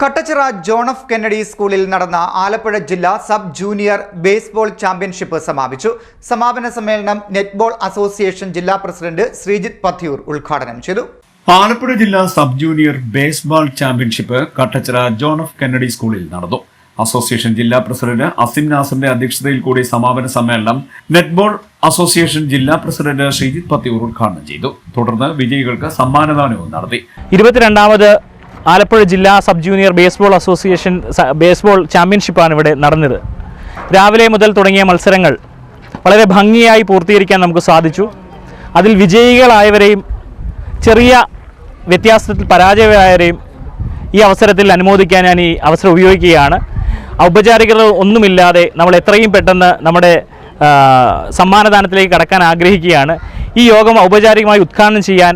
Kattachira John of Kennedy സ്കൂളിൽ നടന്ന ആലപ്പുഴ ജില്ലാ സബ് ജൂനിയർ ബേസ്ബോൾ ചാമ്പ്യൻഷിപ്പ് സമാപിച്ചു. സമാപന സമ്മേളനം നെറ്റ്ബോൾ അസോസിയേഷൻ ജില്ലാ പ്രസിഡന്റ് ശ്രീജിത്ത് പഥ്യൂർ ഉദ്ഘാടനം ചെയ്തു. ആലപ്പുഴ ജില്ലാ sub junior baseball championship Kattachira John of Kennedy സ്കൂളിൽ നടന്നു. അസോസിയേഷൻ ജില്ലാ പ്രസിഡന്റ് അസിം നാസറിന്റെ അധ്യക്ഷതയിൽ കൂടി സമാപന സമ്മേളനം നെറ്റ്ബോൾ അസോസിയേഷൻ ജില്ലാ പ്രസിഡന്റ് ശ്രീജിത് പത്തിയൂർ ഉദ്ഘാടനം ചെയ്തു. തുടർന്ന് വിജയികൾക്ക് സമ്മാനദാനവും നടത്തി. ഇരുപത്തിരണ്ടാമത് ആലപ്പുഴ ജില്ലാ sub junior baseball association baseball ചാമ്പ്യൻഷിപ്പാണ് ഇവിടെ നടന്നത്. രാവിലെ മുതൽ തുടങ്ങിയ മത്സരങ്ങൾ വളരെ ഭംഗിയായി പൂർത്തീകരിക്കാൻ നമുക്ക് സാധിച്ചു. അതിൽ വിജയികളായവരെയും ചെറിയ വ്യത്യാസത്തിൽ പരാജയമായവരെയും ഈ അവസരത്തിൽ അനുമോദിക്കാൻ ഞാൻ ഈ അവസരം ഉപയോഗിക്കുകയാണ്. ഔപചാരികത ഒന്നുമില്ലാതെ നമ്മൾ എത്രയും പെട്ടെന്ന് നമ്മുടെ സമ്മാനദാനത്തിലേക്ക് കടക്കാൻ ആഗ്രഹിക്കുകയാണ്. ഈ യോഗം ഔപചാരികമായി ഉദ്ഘാടനം ചെയ്യാൻ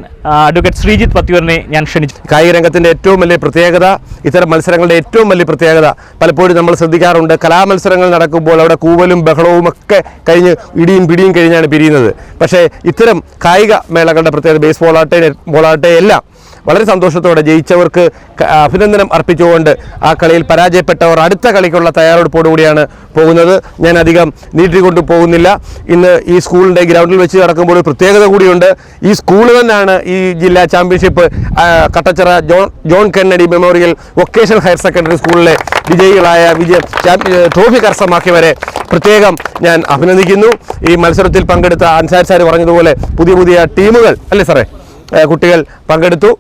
അഡ്വക്കേറ്റ് ശ്രീജിത്ത് പത്തിയൂരിനെ ഞാൻ ക്ഷണിച്ചു. കായിക രംഗത്തിന്റെ ഏറ്റവും വലിയ പ്രത്യേകത ഇത്തരം മത്സരങ്ങളുടെ ഏറ്റവും വലിയ പ്രത്യേകത പലപ്പോഴും നമ്മൾ ശ്രദ്ധിക്കാറുണ്ട്. കലാമത്സരങ്ങൾ നടക്കുമ്പോൾ അവിടെ കൂവലും ബഹളവും ഒക്കെ കഴിഞ്ഞ് ഇടിയും പിടിയും കഴിഞ്ഞാണ് പിരിയുന്നത്. പക്ഷേ ഇത്തരം കായിക മേളകളുടെ പ്രത്യേകത ബേസ്ബോൾ ആട്ടെ എല്ലാം വളരെ സന്തോഷത്തോടെ ജയിച്ചവർക്ക് അഭിനന്ദനം അർപ്പിച്ചുകൊണ്ട് ആ കളിയിൽ പരാജയപ്പെട്ടവർ അടുത്ത കളിക്കുള്ള തയ്യാറെടുപ്പോടുകൂടിയാണ് പോകുന്നത്. ഞാൻ അധികം നീട്ടിക്കൊണ്ട് പോകുന്നില്ല. ഇന്ന് ഈ സ്കൂളിന്റെ ഗ്രൗണ്ടിൽ വെച്ച് നടക്കുമ്പോൾ ഒരു പ്രത്യേകത കൂടിയുണ്ട്. ഈ സ്കൂൾ തന്നെയാണ് ഈ ജില്ലാ championship Kattachira John John Kennedy memorial vocational higher secondary സ്കൂളിലെ വിജയികളായ വിജയ ട്രോഫി കരസ്ഥമാക്കിയവരെ പ്രത്യേകം ഞാൻ അഭിനന്ദിക്കുന്നു. ഈ മത്സരത്തിൽ പങ്കെടുത്ത അൻസാർ സാർ പറഞ്ഞതുപോലെ പുതിയ പുതിയ ടീമുകൾ അല്ലേ സാറേ? കുട്ടികൾ പങ്കെടുത്തു.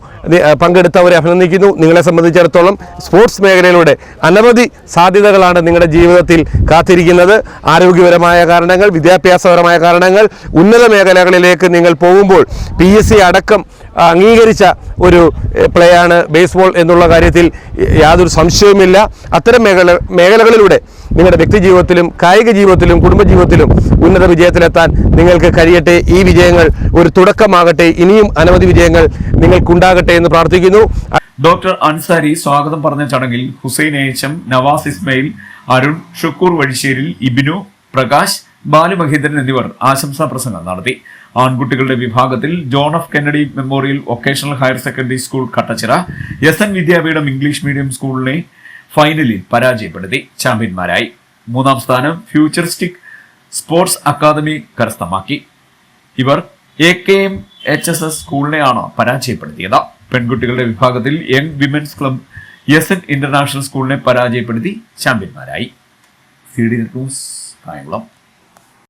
പങ്കെടുത്തവരെ അഭിനന്ദിക്കുന്നു. നിങ്ങളെ സംബന്ധിച്ചിടത്തോളം സ്പോർട്സ് മേഖലയിലൂടെ അനവധി സാധ്യതകളാണ് നിങ്ങളുടെ ജീവിതത്തിൽ കാത്തിരിക്കുന്നത്. ആരോഗ്യപരമായ കാരണങ്ങൾ വിദ്യാഭ്യാസപരമായ കാരണങ്ങൾ ഉന്നത മേഖലകളിലേക്ക് നിങ്ങൾ പോകുമ്പോൾ പി അടക്കം അംഗീകരിച്ച ഒരു പ്ലേ ആണ് ബേസ്ബോൾ എന്നുള്ള കാര്യത്തിൽ യാതൊരു സംശയവുമില്ല. അത്തരം മേഖല മേഖലകളിലൂടെ നിങ്ങളുടെ വ്യക്തി ജീവിതത്തിലും കായിക ജീവിതത്തിലും കുടുംബജീവിതത്തിലും ഉന്നത വിജയത്തിലെത്താൻ നിങ്ങൾക്ക് കഴിയട്ടെ. ഈ വിജയങ്ങൾ ഒരു തുടക്കമാകട്ടെ. ഇനിയും അനവധി വിജയങ്ങൾ നിങ്ങൾക്കുണ്ടാകട്ടെ എന്ന് പ്രാർത്ഥിക്കുന്നു. ഡോക്ടർ അൻസാരി സ്വാഗതം പറഞ്ഞ ചടങ്ങിൽ ഹുസൈൻ ഏച്ചം നവാസ് ഇസ്മയിൽ അരുൺ ഷുക്കൂർ വഴിശ്ശേരിൽ ഇബിനു പ്രകാശ് ബാലു മഹേന്ദ്രൻ എന്നിവർ ആശംസാ പ്രസംഗം നടത്തി. ആൺകുട്ടികളുടെ വിഭാഗത്തിൽ John of Kennedy memorial vocational higher secondary school Kattachira S N Vidyapeetham English medium സ്കൂളിനെ ഫൈനലിൽ പരാജയപ്പെടുത്തി ചാമ്പ്യന്മാരായി. മൂന്നാം സ്ഥാനം ഫ്യൂച്ചറിസ്റ്റിക് സ്പോർട്സ് അക്കാദമി കരസ്ഥമാക്കി. ഇവർ A K M H S S സ്കൂളിനെയാണ് പരാജയപ്പെടുത്തിയത്. പെൺകുട്ടികളുടെ വിഭാഗത്തിൽ young women's club S N international സ്കൂളിനെ പരാജയപ്പെടുത്തി ചാമ്പ്യന്മാരായി. C D news Kayamkulam.